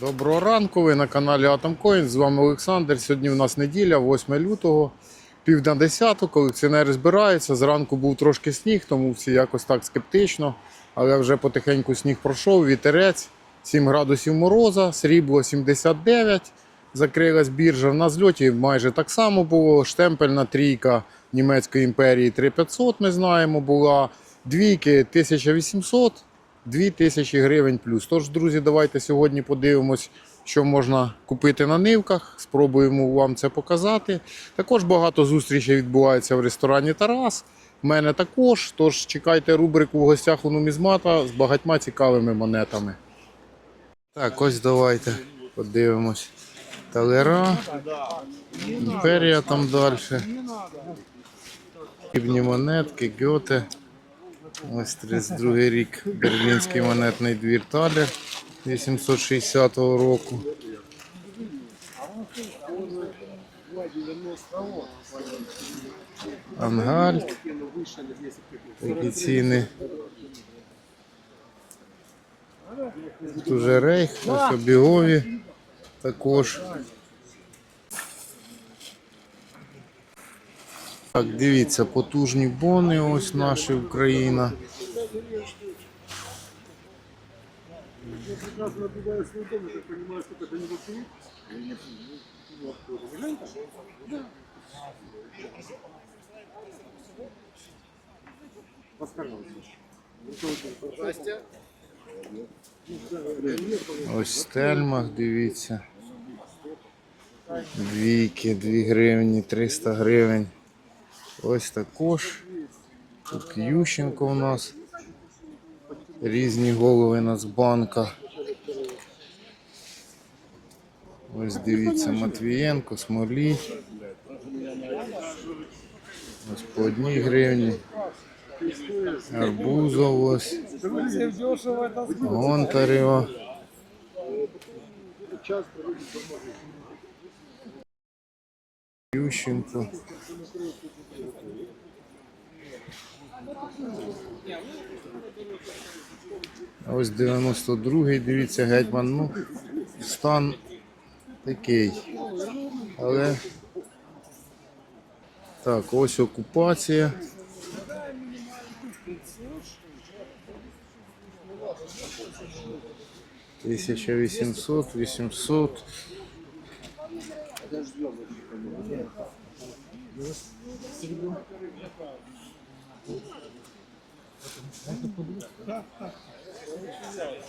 Доброго ранку, ви на каналі Atomcoin. З вами Олександр. Сьогодні у нас неділя, 8 лютого, пів на 10. Колекціонери збираються. Зранку був трошки сніг, тому всі якось так скептично. Але вже потихеньку сніг пройшов, вітерець, 7 градусів мороза, срібло 79. Закрилась біржа. На зльоті майже так само було. Штемпельна трійка німецької імперії 3500, ми знаємо, була. Двійки 1800. 2000 гривень плюс. Тож, друзі, давайте сьогодні подивимось, що можна купити на нивках. Спробуємо вам це показати. Також багато зустрічей відбувається в ресторані Тарас. В мене також. Тож чекайте рубрику в гостях у нумізмата з багатьма цікавими монетами. Так, ось давайте подивимось. Талера, імперія там далі. Хібні монетки, гьоте. Ось 32 рік Берлінський монетний двір Талер 860 року. Ангальд. Такі ціни. Тут уже рейх, ось обігові також. Так, дивіться, потужні бони, ось наші Україна. Ось стельмах, дивіться. Двійки, 2 гривні, 300 гривень. Ось також. Тут Ющенко у нас. Різні голови Нацбанка. Ось дивіться, Матвієнко, Смолій. Ось по одній гривні. Арбузов ось. Гонтарева. Ющенко. Ось 92-й, дивіться, гетьман. Ну, стан такий. Але так, ось окупація. Тисяча вісімсот, вісімсот.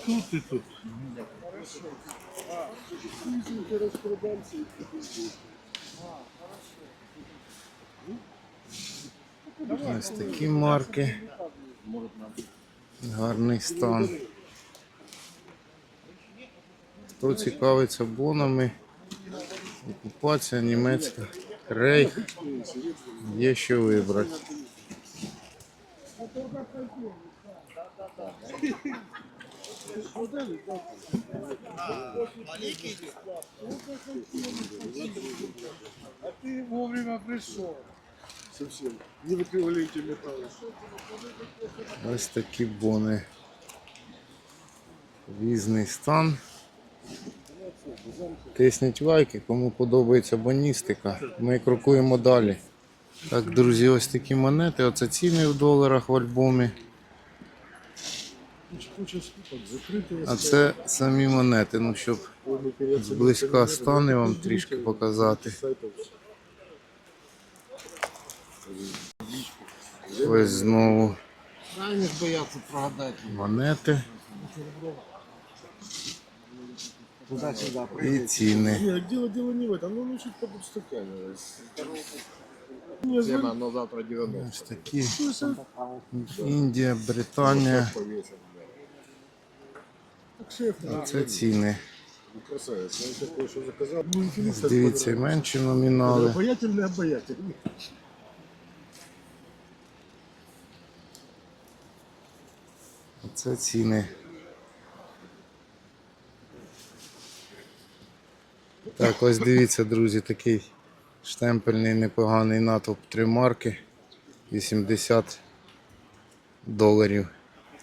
Тут и тут. Ось такі марки. Гарний стан. Хто цікавиться бонами, окупація німецька, рейх, є що вибрати. А ты вовремя пришел. Совсем. Не в эквиваленте металла. Ось такі бони. Різний стан. Тисніть лайки, кому подобається боністика. Ми крокуємо далі. Так, друзі, ось такі монети. Оце ціни в доларах в альбомі. Куча скупок, закрытые. А це самі монети. Ну, щоб зблизька стани вам трішки показати. сайтов. Ось знову Правильно ж бояться прогадати. монети Туди-сюди. і ціни. Нет, дело, дело не в этом, ну, ну чуть подустаканилось. Не Тема, знаю, но завтра 90 Ось такі. Індія, Британія. повесят. так шеф, А це ціни. Ну, интересно. Дивіться, і менші номінали. Обаятельный, обаятельный. Це ціни. Так, ось дивіться, друзі, такий штемпельний непоганий натовп три марки. 80 доларів.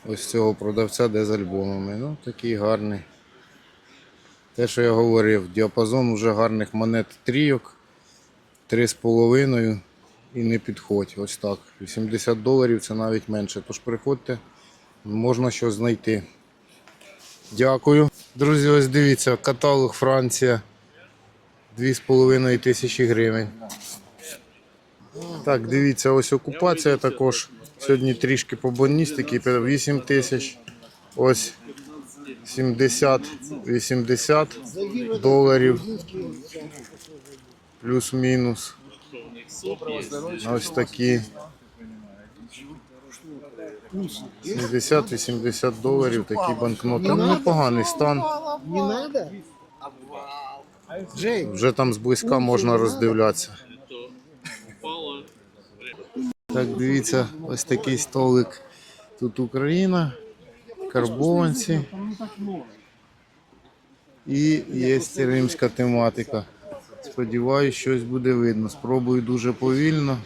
Ось цього продавця, де з альбомами. Ну, такий гарний. Те, що я говорив, діапазон уже гарних монет трійок. 3,5 і не підходь. Ось так. 80 доларів це навіть менше. Тож приходьте, можна щось знайти. Дякую. Друзі, ось дивіться, каталог Франція. 2,5 тисячі гривень. Так, дивіться, ось окупація також. Сьогодні трішки по боністики, 8 тисяч. Ось 70-80 доларів. Плюс-мінус. Ось такі. 70-80 доларів такі банкноти. Ну, непоганий стан. Вже там зблизька можна роздивлятися. Так, дивіться, ось такий столик. Тут Україна, карбованці. І є римська тематика. Сподіваюсь, щось буде видно. Спробую дуже повільно.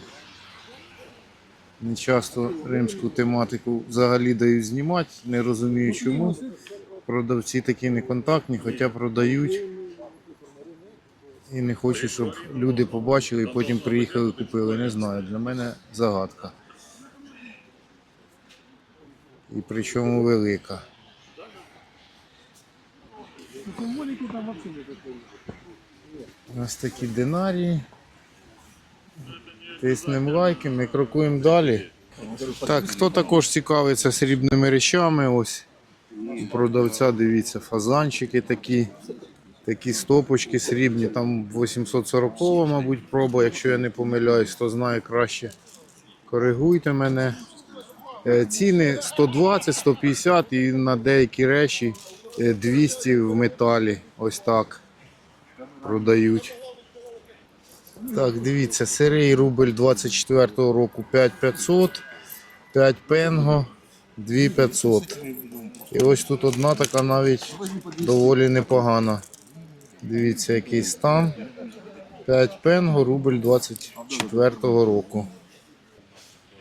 Не часто римську тематику взагалі дають знімати, не розумію чому. Продавці такі неконтактні, хоча продають. І не хочу, щоб люди побачили і потім приїхали купили. Не знаю. Для мене загадка. І причому велика. Такой. Ось такі динарії. Тиснемо лайки, ми крокуємо далі. Так, хто також цікавиться срібними речами, ось у продавця, дивіться, фазанчики такі, такі стопочки срібні, там 840, мабуть, проба, якщо я не помиляюсь, хто знає краще. Коригуйте мене. Е, Ціни 120, 150 і на деякі речі е, 200 в металі. Ось так продають. Так, дивіться, сирий рубль 24-го року 5500, 5 пенго, 2500. І ось тут одна така навіть доволі непогана. Дивіться, який стан. 5 пенго, рубль 24-го року.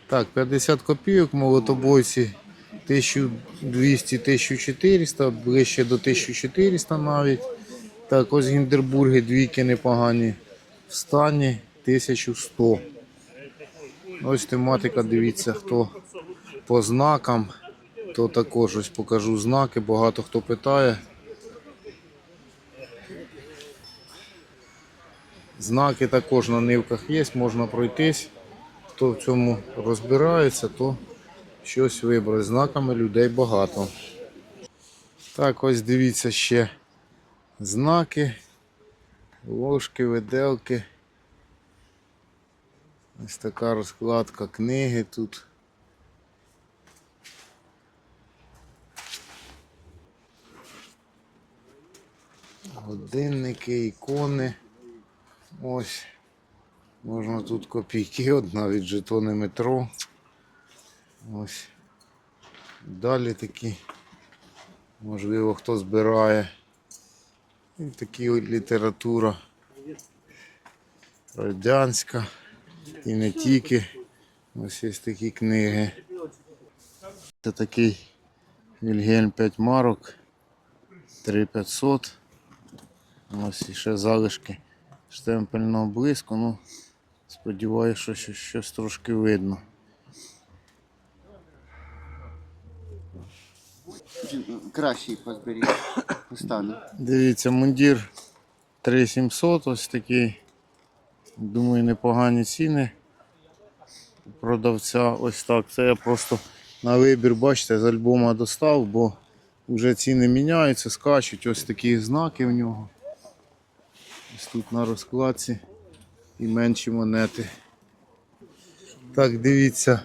Так, 50 копійок, молотобойці 1200-1400, ближче до 1400 навіть. Так, ось гіндербурги двійки непогані. В стані 1100. Ось тематика, дивіться, хто по знакам, то також ось покажу знаки, багато хто питає. Знаки також на нивках є, можна пройтись. Хто в цьому розбирається, то щось вибрати. Знаками людей багато. Так, ось дивіться ще знаки, ложки, виделки. Ось така розкладка книги тут. Годинники, ікони. Ось. Можна тут копійки, от навіть жетони метро. Ось. Далі такі. Можливо, хто збирає. І такі література радянська і не тільки. Ось є такі книги. Це такий Вільгельм 5 марок 3500. Ось ще залишки штемпельного блиску. Ну, сподіваюся, що щось, щось трошки видно. Кращий позберіть стану. Дивіться, мундір 3700, ось такий. Думаю, непогані ціни. Продавця ось так. Це я просто на вибір, бачите, з альбома достав, бо вже ціни міняються, скачуть. Ось такі знаки в нього. Ось тут на розкладці і менші монети. Так, дивіться,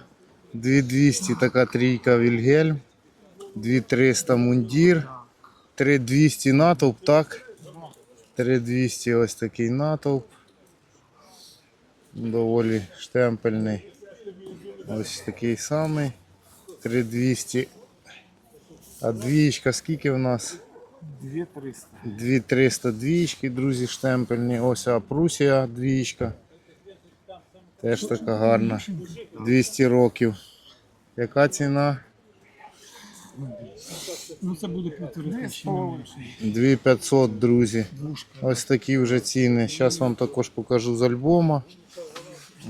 2200 така трійка Вільгельм. 2300 мундір, 3200 натовп, так? 3200 ось такий натовп. Доволі штемпельний. Ось такий самий. 3200. А двічка скільки в нас? 2300. 2300 двічки, друзі, штемпельні. Ось а Прусія двічка. Теж така гарна. 200 років. Яка ціна? Ну це буде півтори тисячі 2500, друзі. Ось такі вже ціни. Зараз вам також покажу з альбома.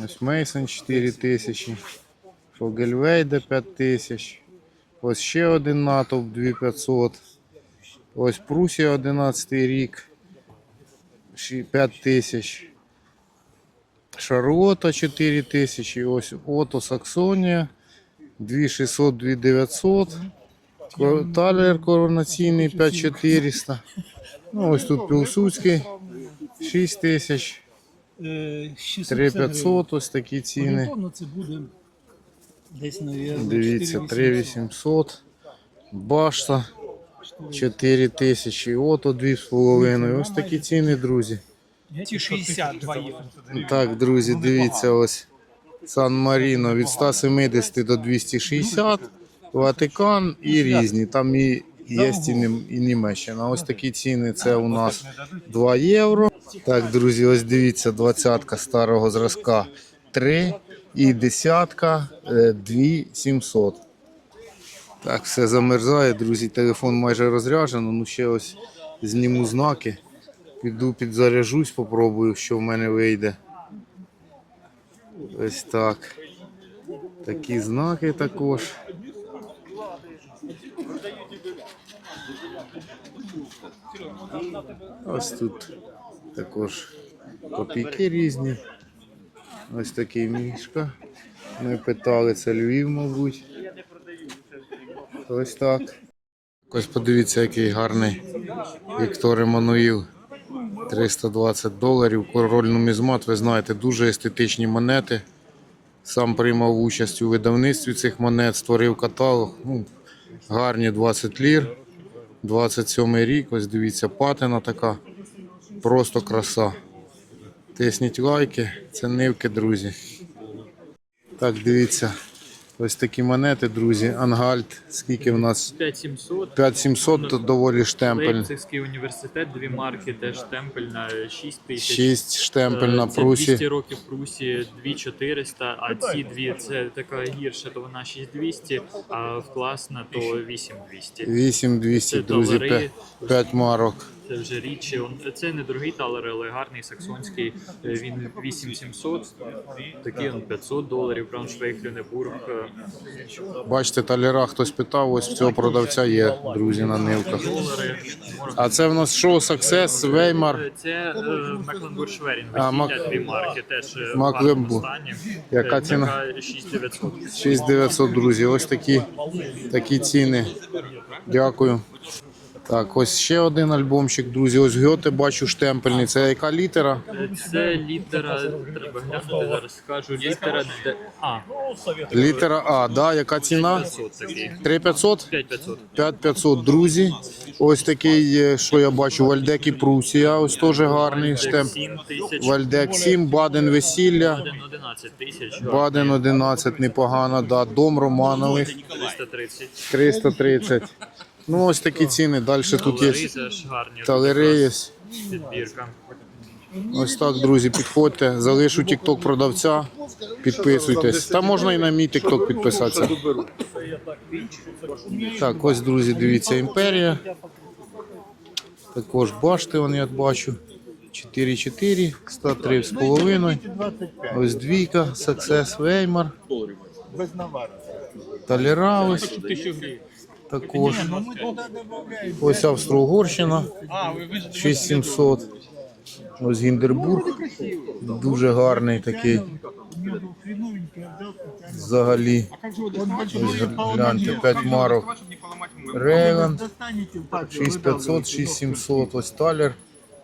Ось Мейсон 4000. Фогельвейде 5000. Ось ще один натовп 2500. Ось Прусія 11 рік. 5000. Шарлота 4000. Ось Ото Саксонія 2600, 2900. Ко- Талер коронаційний 5400. Ну, ось тут Пілсудський 6 тисяч, Е, 650 3500, ось такі ціни. Дивіться, 3800. Башта 4 тисячі, ото 2,5. Ось такі ціни, друзі. Ці 62 євро. Так, друзі, дивіться, ось Сан Маріно від 170 до 260, Ватикан і різні. Там і є і, Нім- і Німеччина. Ось такі ціни. Це у нас 2 євро. Так, друзі, ось дивіться, двадцятка старого зразка 3 і десятка 2 700. Так, все замерзає, друзі. Телефон майже розряджено. Ну ще ось зніму знаки. Піду підзаряжусь, попробую, що в мене вийде. Ось так. Такі знаки також. Ось тут також копійки різні. Ось такий мішка. Ми питали, це Львів, мабуть. Ось так. Ось подивіться, який гарний Віктор Еммануїл. 320 доларів. Король нумізмат, ви знаєте, дуже естетичні монети. Сам приймав участь у видавництві цих монет, створив каталог. Ну, гарні 20 лір. 27 рік, ось дивіться, патина така. Просто краса. Тисніть лайки, це нивки, друзі. Так, дивіться. Ось такі монети, друзі. Ангальд, скільки в нас? 5700. 5700, то доволі штемпель. Лейпцигський університет, дві марки, теж штемпель на 6 тисяч. 6 штемпель на Це прусі. 200 років Прусі 2400, а ці дві це така гірша, то вона 6200, а в класна то 8200. 8200, Це друзі, долари. 5 марок. Це вже. Он- Це не дорогий талер, але гарний саксонський. Е, Він 8700, такий он 500 доларів, Брауншвейг, Люнебург. Е, Бачите, таляра хтось питав, ось в цього продавця є, друзі, на нивках. Долари. А це в нас що, Success, Веймар, Це е, Мекленбург Шверінг, А, Мак- весілля, дві марки, теж е, в Макленбург. гарному стані. Яка Е, ціна? Така 6900. 6900, друзі. Ось такі, такі ціни. Дякую. Так, ось ще один альбомчик, друзі. Ось Гьоте бачу штемпельний. Це яка літера? Це літера, треба глянути, зараз скажу. Літера Д. А, Літера А, да, яка ціна? 3500? 5500. 5500, друзі. Ось такий, е, що я бачу, Вальдек і Прусія. Ось теж гарний штемп. 7 тисяч. Вальдек 7, Баден весілля. 11 тисяч. Баден 11 непогано, да. Дом Романових 330. 330. Ну ось такі ціни. Далі тут є Талери. Підбірка. Ось так, друзі, підходьте. Залишу тікток продавця. Підписуйтесь. Та можна і на мій тікток підписатися. Так, ось, друзі, дивіться, імперія. Також башти, вон я бачу. 4,4, 103 з половиною. Ось двійка, Success Weimar. Талера ось. Також. Ось Австро-Угорщина. 6700. Ось Гіндербург. Дуже гарний такий. Взагалі. Ось гляньте, 5 марок. Рейган. 6500, 6700. Ось талер,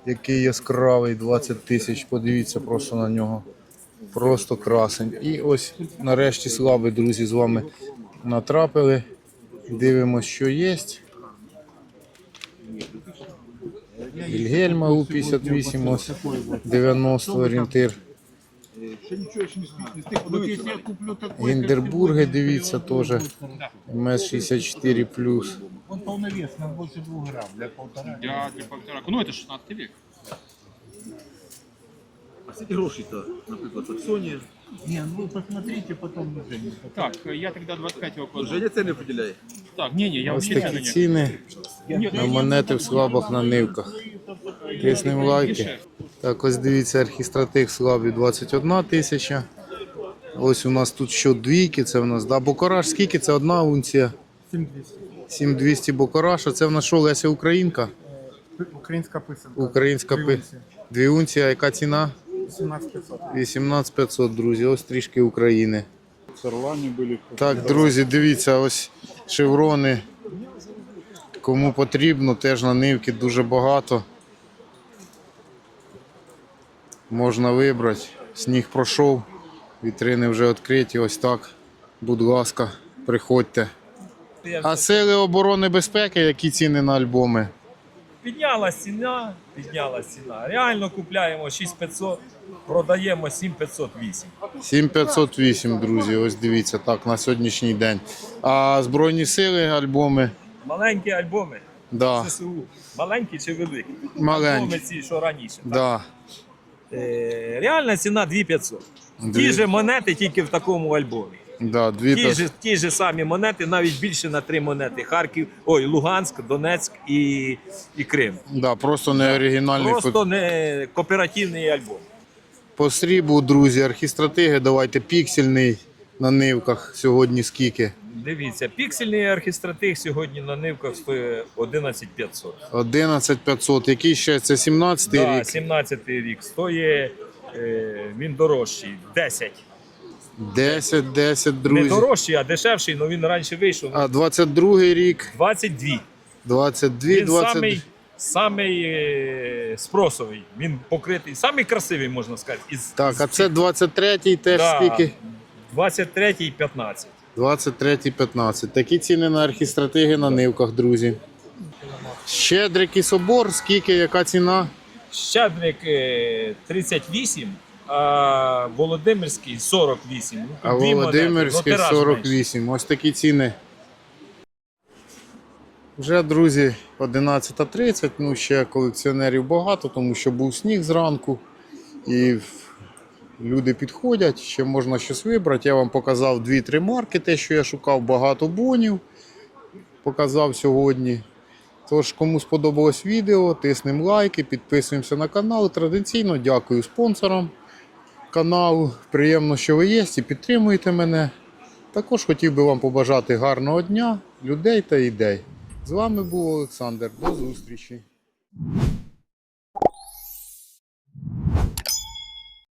який яскравий, 20 тисяч. Подивіться просто на нього. Просто красень. І ось нарешті слави, друзі, з вами натрапили. Дивимось, що є. Вільгельма У-58, ось 90 орієнтир. Гіндербурги, дивіться, теж МС-64 плюс. Он полновесный, он больше двух грамм, для полтора. Для полтора. Ну, это 16 век. А скільки грошей-то, наприклад, Саксонія? Не, ну посмотрите, потом уже не Так, я тогда 25 его кладу. Женя це не поділяє. Так, ні, ні, я Ось такі ні. ціни Ні, на монети в слабах на нивках. Тиснемо лайки. Так, ось дивіться, архістратих слабі 21 тисяча. Ось у нас тут що двійки, це в нас, да, бокораж, скільки це одна унція? 7200. 7200 бокораж, а це в нас що, Леся Українка? Українська писанка. Українська пи. Дві унції, а яка ціна? 17500. 18500, друзі, ось трішки України. Сорвані були. Так, друзі, дивіться, ось шеврони. Кому потрібно, теж на нивки дуже багато. Можна вибрати. Сніг пройшов, вітрини вже відкриті, ось так. Будь ласка, приходьте. А сили оборони безпеки, які ціни на альбоми? Підняла ціна, підняла ціна. Реально купляємо 6500, продаємо 7508. 7508, друзі, ось дивіться, так, на сьогоднішній день. А Збройні сили альбоми? Маленькі альбоми Да. Маленькі чи великі? Маленькі. Альбоми ці, що раніше. так? да. Е, реальна ціна 2500. Ті ж монети тільки в такому альбомі. Да, дві Ті ж, ті ж самі монети, навіть більше на три монети. Харків, ой, Луганськ, Донецьк і, і Крим. Да, просто не оригінальний Просто не кооперативний альбом. По сріблу, друзі, архістратиги, давайте піксельний на нивках сьогодні скільки? Дивіться, піксельний архістратиг сьогодні на нивках стоїть 11500. 11500. Який ще? Це 17 Да, рік? 17-й рік стоїть, е, він дорожчий, 10. 10, 10, Не дорожчий, а дешевший, але він раніше вийшов. А 22 рік, 22. 22, Він 20. самий, самий е, спросовий, він покритий, самий красивий, можна сказати. Із, Так, а це 23-й теж Да. скільки? 23 і 15. 23, 15. Такі ціни на архістратиги на нивках, друзі. Щедрик і собор, скільки, яка ціна? Щедрик е, 38, а Володимирський 48. Ну, А дві монети, Володимирський ну, тираж менший. 48. Ось такі ціни. Вже, друзі, 11.30. Ну, ще колекціонерів багато, тому що був сніг зранку. І люди підходять, ще можна щось вибрати. Я вам показав 2-3 марки, те, що я шукав, багато бонів. Показав сьогодні. Тож, кому сподобалось відео, тиснемо лайки, підписуємося на канал. Традиційно дякую спонсорам каналу. Приємно, що ви є і підтримуєте мене. Також хотів би вам побажати гарного дня, людей та ідей. З вами був Олександр. До зустрічі.